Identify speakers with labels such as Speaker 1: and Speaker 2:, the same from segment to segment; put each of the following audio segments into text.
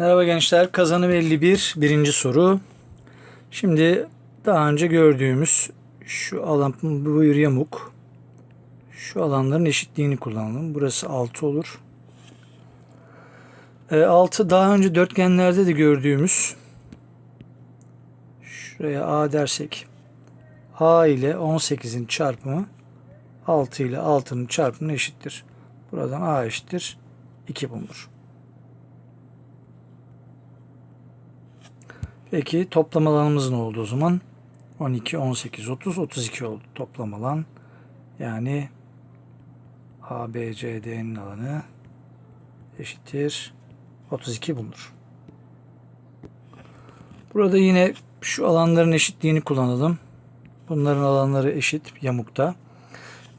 Speaker 1: Merhaba gençler. Kazanım 51 birinci soru. Şimdi daha önce gördüğümüz şu alan bu bir yamuk. Şu alanların eşitliğini kullanalım. Burası 6 olur. E, 6 daha önce dörtgenlerde de gördüğümüz şuraya A dersek A ile 18'in çarpımı 6 ile 6'nın çarpımına eşittir. Buradan A eşittir 2 bulunur. Peki toplam alanımız ne oldu o zaman? 12, 18, 30, 32 oldu toplam alan. Yani ABCD'nin alanı eşittir 32 bulunur. Burada yine şu alanların eşitliğini kullanalım. Bunların alanları eşit yamukta.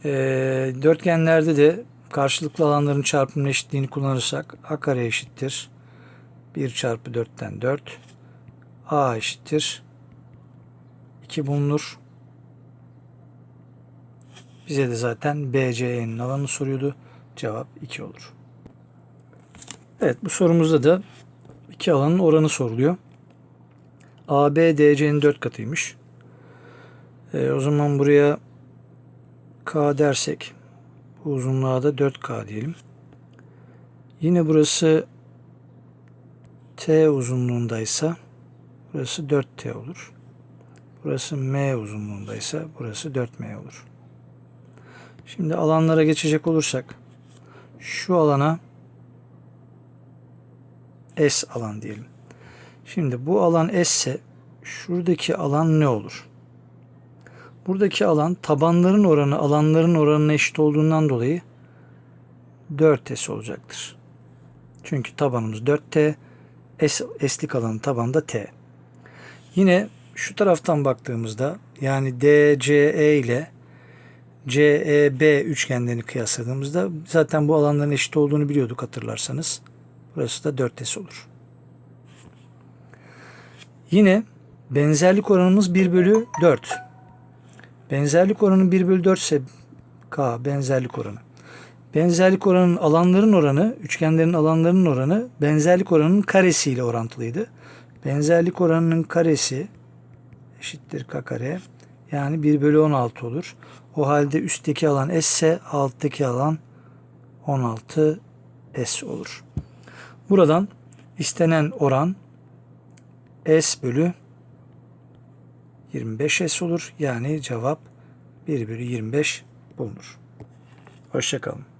Speaker 1: Ee, dörtgenlerde de karşılıklı alanların çarpımının eşitliğini kullanırsak a kare eşittir 1 çarpı 4'ten 4 a eşittir 2 bulunur. Bize de zaten BC'nin alanını soruyordu. Cevap 2 olur. Evet bu sorumuzda da iki alanın oranı soruluyor. AB DC'nin 4 katıymış. Ee, o zaman buraya K dersek bu uzunluğa da 4K diyelim. Yine burası T uzunluğundaysa burası 4T olur. Burası M uzunluğundaysa burası 4M olur. Şimdi alanlara geçecek olursak şu alana S alan diyelim. Şimdi bu alan S ise şuradaki alan ne olur? Buradaki alan tabanların oranı alanların oranına eşit olduğundan dolayı 4S olacaktır. Çünkü tabanımız 4T, S, S'lik alanın tabanı da T. Yine şu taraftan baktığımızda yani DCE ile CEB üçgenlerini kıyasladığımızda zaten bu alanların eşit olduğunu biliyorduk hatırlarsanız. Burası da 4S olur. Yine benzerlik oranımız 1 bölü 4. Benzerlik oranı 1 bölü 4 ise K benzerlik oranı. Benzerlik oranının alanların oranı, üçgenlerin alanlarının oranı benzerlik oranının karesiyle orantılıydı. Benzerlik oranının karesi eşittir K kare. Yani 1 bölü 16 olur. O halde üstteki alan S ise alttaki alan 16 S olur. Buradan istenen oran S bölü 25S olur. Yani cevap 1 bölü 25 bulunur. Hoşçakalın.